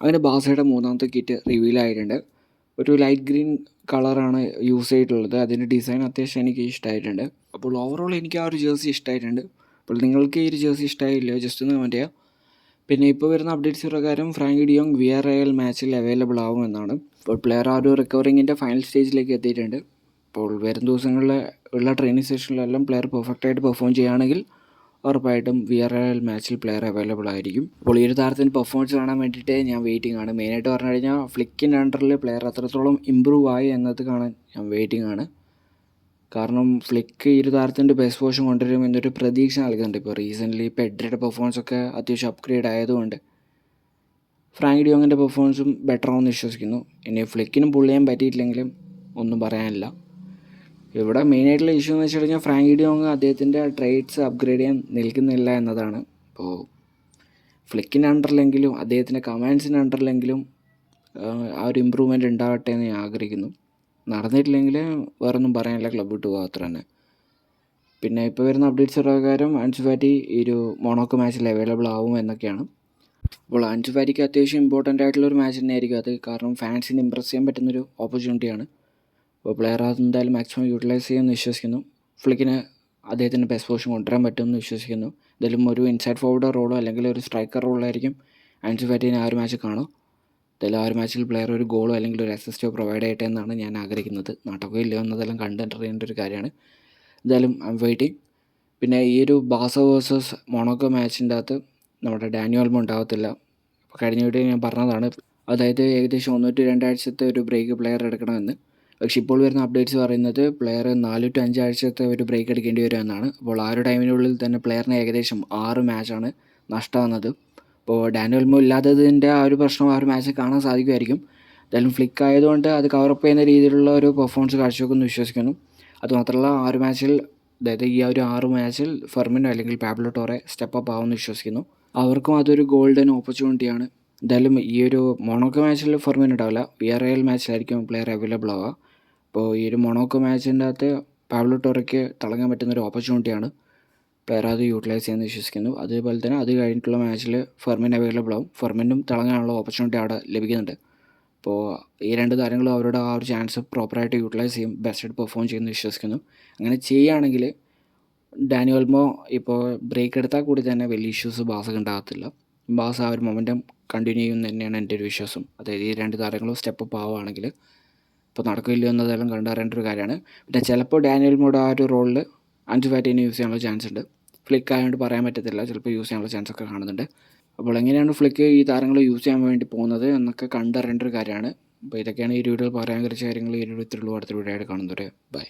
അങ്ങനെ ബാസയുടെ മൂന്നാമത്തെ kit reveal ആയിട്ടുണ്ട്. ഒരു ലൈറ്റ് ഗ്രീൻ കളറാണ് യൂസ് ചെയ്തിട്ടുള്ളത്. അതിന്റെ ഡിസൈൻ അത്യാവശ്യം എനിക്ക് ഇഷ്ടമായിട്ടുണ്ട് അപ്പോൾ ഓവറോൾ എനിക്ക് ആ ഒരു ജേഴ്സി ഇഷ്ടമായിട്ടുണ്ട് അപ്പോൾ നിങ്ങൾക്ക് ഈ ഒരു ജേഴ്സി ഇഷ്ടമായില്ലോ ജസ്റ്റ് ഒന്ന് കമന്റ് ചെയ്യുക പിന്നെ ഇപ്പോൾ വരുന്ന അപ്ഡേറ്റ്സ് പ്രകാരം Frank de Jong V R L മാച്ചിൽ അവൈലബിൾ ആവുമെന്നാണ് അപ്പോൾ പ്ലെയർ ആ ഒരു റിക്കവറിങ്ങിന്റെ ഫൈനൽ സ്റ്റേജിലേക്ക് എത്തിയിട്ടുണ്ട്. അപ്പോൾ വരും ദിവസങ്ങളിൽ ഉള്ള ട്രെയിനിങ് സെഷനിലെല്ലാം പ്ലെയർ പെർഫെക്റ്റായിട്ട് പെർഫോം ചെയ്യുകയാണെങ്കിൽ ഉറപ്പായിട്ടും വി ആർ എൽ മാച്ചിൽ പ്ലെയർ അവൈലബിൾ ആയിരിക്കും. അപ്പോൾ ഈ ഒരു താരത്തിന്റെ പെർഫോമൻസ് കാണാൻ വേണ്ടിയിട്ട് ഞാൻ വെയിറ്റിംഗ് ആണ്. മെയിനായിട്ട് പറഞ്ഞു കഴിഞ്ഞാൽ ഫ്ലിക്കിന്റെ അണ്ടറിൽ പ്ലെയർ അത്രത്തോളം ഇമ്പ്രൂവ് ആയി എന്നത് കാണാൻ ഞാൻ വെയിറ്റിംഗ് ആണ്. കാരണം ഫ്ലിക്ക് ഈ ഒരു താരത്തിന്റെ ബെസ്റ്റ് പോഷൻ കൊണ്ടുവരും എന്നൊരു പ്രതീക്ഷ നൽകുന്നുണ്ട്. ഇപ്പോൾ റീസെന്റ്ലി ഇപ്പോൾ എഡ്രിയുടെ പെർഫോമൻസ് ഒക്കെ അത്യാവശ്യം അപ്ഗ്രേഡ് ആയതുകൊണ്ട് ഫ്രാങ്ക് ഡിയോങ്ങിന്റെ പെർഫോമൻസും ബെറ്റർ ആവുമെന്ന് വിശ്വസിക്കുന്നു. ഇനി ഫ്ലിക്കിനും പുള്ളിയാൻ പറ്റിയിട്ടില്ലെങ്കിലും ഒന്നും പറയാനില്ല. ഇവിടെ മെയിനായിട്ടുള്ള ഇഷ്യൂ എന്ന് വെച്ച് കഴിഞ്ഞാൽ ഫ്രാങ്കി ഡിയോങ് അദ്ദേഹത്തിന്റെ ട്രേഡ്സ് അപ്ഗ്രേഡ് ചെയ്യാൻ നിൽക്കുന്നില്ല എന്നതാണ്. ഇപ്പോൾ ഫ്ലിക്കിന്റെ അണ്ടറിലെങ്കിലും അദ്ദേഹത്തിന്റെ കമാൻഡ്സിന്റെ അണ്ടറിലെങ്കിലും ആ ഒരു ഇമ്പ്രൂവ്മെന്റ് ഉണ്ടാവട്ടെ എന്ന് ഞാൻ ആഗ്രഹിക്കുന്നു. നടന്നിട്ടില്ലെങ്കിൽ വേറൊന്നും പറയാനില്ല ക്ലബ്ബ് വിട്ട് പോകാം തന്നെ. പിന്നെ ഇപ്പോൾ വരുന്ന അപ്ഡേറ്റ്സ് പ്രകാരം അൻസുഫാറ്റി ഈ ഒരു മോണോക്ക് മാച്ചിൽ അവൈലബിൾ ആവും എന്നൊക്കെയാണ്. അപ്പോൾ അൻസുഫാറ്റിക്ക് അത്യാവശ്യം ഇമ്പോർട്ടന്റ് ആയിട്ടുള്ള ഒരു മാച്ച് തന്നെയായിരിക്കും. അത് കാരണം ഫാൻസിനെ ഇമ്പ്രസ് ചെയ്യാൻ പറ്റുന്നൊരു ഓപ്പർച്യൂണിറ്റിയാണ് അപ്പോൾ പ്ലെയർ അത് എന്തായാലും മാക്സിമം യൂട്ടിലൈസ് ചെയ്യുമെന്ന് വിശ്വസിക്കുന്നു. ഫ്ലിക്കിന് അദ്ദേഹത്തിന്റെ ബെസ്റ്റ് പൊസിഷൻ കൊണ്ടുവരാൻ പറ്റുമെന്ന് വിശ്വസിക്കുന്നു. എന്തായാലും ഒരു ഇൻസൈഡ് ഫോർവേഡ് റോളോ അല്ലെങ്കിൽ ഒരു സ്ട്രൈക്കർ റോളായിരിക്കും ആൻസി ഫാറ്റിന് ആ ഒരു മാച്ച് കാണും എന്തായാലും ആ ഒരു മാച്ചിൽ പ്ലെയർ ഒരു ഗോളോ അല്ലെങ്കിൽ ഒരു അസിസ്റ്റോ പ്രൊവൈഡ് ചെയ്യട്ടെ എന്നാണ് ഞാൻ ആഗ്രഹിക്കുന്നത്. നാട്ടൊക്കെ ഇല്ലയോ എന്നതെല്ലാം കണ്ടറിയേണ്ട ഒരു കാര്യമാണ്. എന്തായാലും ഐ എം വെയിറ്റിംഗ് പിന്നെ ഈ ഒരു ബാസ വേഴ്സസ് മൊണോക്കോ മാച്ചിന്റെ അകത്ത് നമ്മുടെ ഡാനിയോൽമ ഉണ്ടാകത്തില്ല കഴിഞ്ഞ വീട്ടിൽ ഞാൻ പറഞ്ഞതാണ് അതായത് ഏകദേശം ഒന്നൂറ്റി രണ്ടാഴ്ചത്തെ ഒരു ബ്രേക്ക് പ്ലെയർ എടുക്കണമെന്ന്. പക്ഷേ ഇപ്പോൾ വരുന്ന അപ്ഡേറ്റ്സ് പറയുന്നത് പ്ലെയർ നാല് ടു അഞ്ചാഴ്ചത്തെ ഒരു ബ്രേക്ക് എടുക്കേണ്ടി വരുമെന്നാണ് അപ്പോൾ ആ ഒരു ടൈമിനുള്ളിൽ തന്നെ പ്ലെയറിന് ഏകദേശം ആറ് മാച്ചാണ് നഷ്ടമാകുന്നത്. അപ്പോൾ ഡാനിയൽമോ ഇല്ലാത്തതിന്റെ ആ ഒരു പ്രശ്നം ആ ഒരു മാച്ച് കാണാൻ സാധിക്കുമായിരിക്കും. എന്തായാലും ഫ്ലിക്ക് ആയതുകൊണ്ട് അത് കവറപ്പ് ചെയ്യുന്ന രീതിയിലുള്ള ഒരു പെർഫോമൻസ് കാഴ്ചവെക്കുമെന്ന് വിശ്വസിക്കുന്നു. അതുമാത്രമല്ല ആ ഒരു മാച്ചിൽ അതായത് ഈ ഒരു ആറ് മാച്ചിൽ ഫെർമിനോ അല്ലെങ്കിൽ പാബ്ലോ ടോറെ സ്റ്റെപ്പ് അപ്പ് ആവുമെന്ന് വിശ്വസിക്കുന്നു. അവർക്കും അതൊരു ഗോൾഡൻ ഓപ്പർച്യൂണിറ്റിയാണ് എന്തായാലും ഈ ഒരു മൊണോക്കോ മാച്ചിൽ ഫെർമിൻ ഉണ്ടാവില്ല. വി ആർ എൽ മാച്ചിലായിരിക്കും പ്ലെയർ അവൈലബിൾ ആവുക. അപ്പോൾ ഈ ഒരു മൊണോക്കോ മാച്ചിന്റെ അകത്ത് പാബ്ലോ ടോറയ്ക്ക് തിളങ്ങാൻ പറ്റുന്ന ഒരു ഓപ്പർച്യൂണിറ്റിയാണ് പേര അത് യൂട്ടിലൈസ് ചെയ്യുമെന്ന് വിശ്വസിക്കുന്നു. അതേപോലെ തന്നെ അത് കഴിഞ്ഞിട്ടുള്ള മാച്ചിൽ ഫെർമിൻ അവൈലബിൾ ആവും. ഫെർമിനും തിളങ്ങാനുള്ള ഓപ്പർച്യൂണിറ്റി അവിടെ ലഭിക്കുന്നുണ്ട്. അപ്പോൾ ഈ രണ്ട് താരങ്ങളും അവരുടെ ആ ഒരു ചാൻസ് പ്രോപ്പറായിട്ട് യൂട്ടിലൈസ് ചെയ്യും ബെസ്റ്റ് പെർഫോം ചെയ്യുമെന്ന് വിശ്വസിക്കുന്നു. അങ്ങനെ ചെയ്യുകയാണെങ്കിൽ ഡാനി ഡാനിയോൽമോ ഇപ്പോൾ ബ്രേക്ക് എടുത്താൽ കൂടി തന്നെ വലിയ ഇഷ്യൂസ് ബാസക്ക് ഉണ്ടാകത്തില്ല. ബാസ് ആ ഒരു മൊമെന്റം കണ്ടിന്യൂ ചെയ്യും തന്നെയാണ് എന്റെ ഒരു വിശ്വാസം. അതായത് ഈ രണ്ട് താരങ്ങളും സ്റ്റെപ്പ് അപ്പ് ആവുകയാണെങ്കിൽ ഇപ്പോൾ നടക്കില്ലയോ എന്നതെല്ലാം കണ്ടറിയേണ്ട ഒരു കാര്യമാണ്. പിന്നെ ചിലപ്പോൾ ഡാനിയൽ മോഡ് ആ ഒരു റോളിൽ അഞ്ച് ഫാറ്റിനെ യൂസ് ചെയ്യാനുള്ള ചാൻസ് ഉണ്ട്. ഫ്ലിക്ക് ആയതുകൊണ്ട് പറയാൻ പറ്റത്തില്ല. ചിലപ്പോൾ യൂസ് ചെയ്യാനുള്ള ചാൻസ് ഒക്കെ കാണുന്നുണ്ട്. അപ്പോൾ എങ്ങനെയാണ് ഫ്ലിക്ക് ഈ താരങ്ങൾ യൂസ് ചെയ്യാൻ വേണ്ടി പോകുന്നത് എന്നൊക്കെ കണ്ടറിയേണ്ട ഒരു കാര്യമാണ്. അപ്പോൾ ഇതൊക്കെയാണ് ഈ വീഡിയോയിൽ പറയാൻ കുറച്ച് കാര്യങ്ങൾ. ഈ വീഡിയോ ഇത്രയുള്ളൂ അടുത്ത വീഡിയോ ആയിട്ട് കാണുന്നവരെ ബൈ